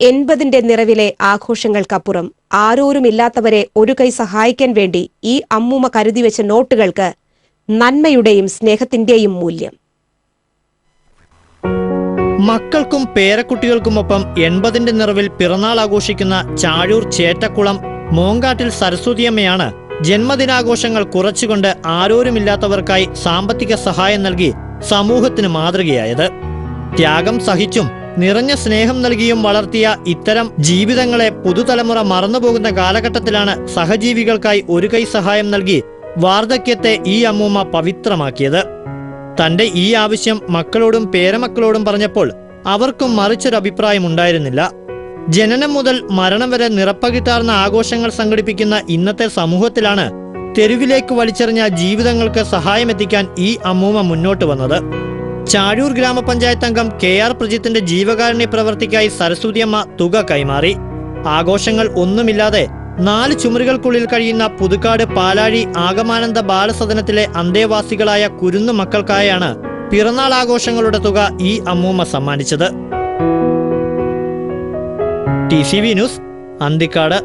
എൺപതിന്റെ നിറവിലെ ആഘോഷങ്ങൾക്കപ്പുറം ആരോരുമില്ലാത്തവരെ ഒരു കൈ സഹായിക്കാൻ വേണ്ടി ഈ അമ്മൂമ്മ കരുതിവെച്ച നോട്ടുകൾക്ക് നന്മയുടെയും സ്നേഹത്തിന്റെയും മൂല്യം. മക്കൾക്കും പേരക്കുട്ടികൾക്കുമൊപ്പം എൺപതിന്റെ നിറവിൽ പിറന്നാൾ ആഘോഷിക്കുന്ന ചാഴൂർ ചേറ്റക്കുളം മോങ്കാട്ടിൽ സരസ്വതിയമ്മയാണ് ജന്മദിനാഘോഷങ്ങൾ കുറച്ചുകൊണ്ട് ആരോരുമില്ലാത്തവർക്കായി സാമ്പത്തിക സഹായം നൽകി സമൂഹത്തിന് മാതൃകയായത്. ത്യാഗം സഹിച്ചും നിറഞ്ഞ സ്നേഹം നൽകിയും വളർത്തിയ ഇത്തരം ജീവിതങ്ങളെ പുതുതലമുറ മറന്നുപോകുന്ന കാലഘട്ടത്തിലാണ് സഹജീവികൾക്കായി ഒരു കൈ സഹായം നൽകി വാർദ്ധക്യത്തെ ഈ അമ്മൂമ്മ പവിത്രമാക്കിയത്. തന്റെ ഈ ആവശ്യം മക്കളോടും പേരമക്കളോടും പറഞ്ഞപ്പോൾ അവർക്കും മറിച്ചൊരഭിപ്രായം ഉണ്ടായിരുന്നില്ല ജനനം മുതൽ മരണം വരെ നിറപ്പകിട്ടാർന്ന ആഘോഷങ്ങൾ സംഘടിപ്പിക്കുന്ന ഇന്നത്തെ സമൂഹത്തിലാണ് തെരുവിലേക്ക് വലിച്ചെറിഞ്ഞ ജീവിതങ്ങൾക്ക് സഹായമെത്തിക്കാൻ ഈ അമ്മൂമ്മ മുന്നോട്ട് വന്നത്. ചാഴൂർ ഗ്രാമപഞ്ചായത്ത് അംഗം കെ ആർ പ്രജിത്തിന്റെ ജീവകാരുണ്യ പ്രവർത്തിക്കായി സരസ്വതിയമ്മ തുക കൈമാറി. ആഘോഷങ്ങൾ ഒന്നുമില്ലാതെ നാല് ചുമരുകൾക്കുള്ളിൽ കഴിയുന്ന പുതുക്കാട് പാലാഴി ആഗമാനന്ദ ബാലസദനത്തിലെ അന്തേവാസികളായ കുരുന്നു മക്കൾക്കായാണ് പിറന്നാൾ ആഘോഷങ്ങളുടെ തുക ഈ അമ്മൂമ്മ സമ്മാനിച്ചത്. T C V news Anthikad.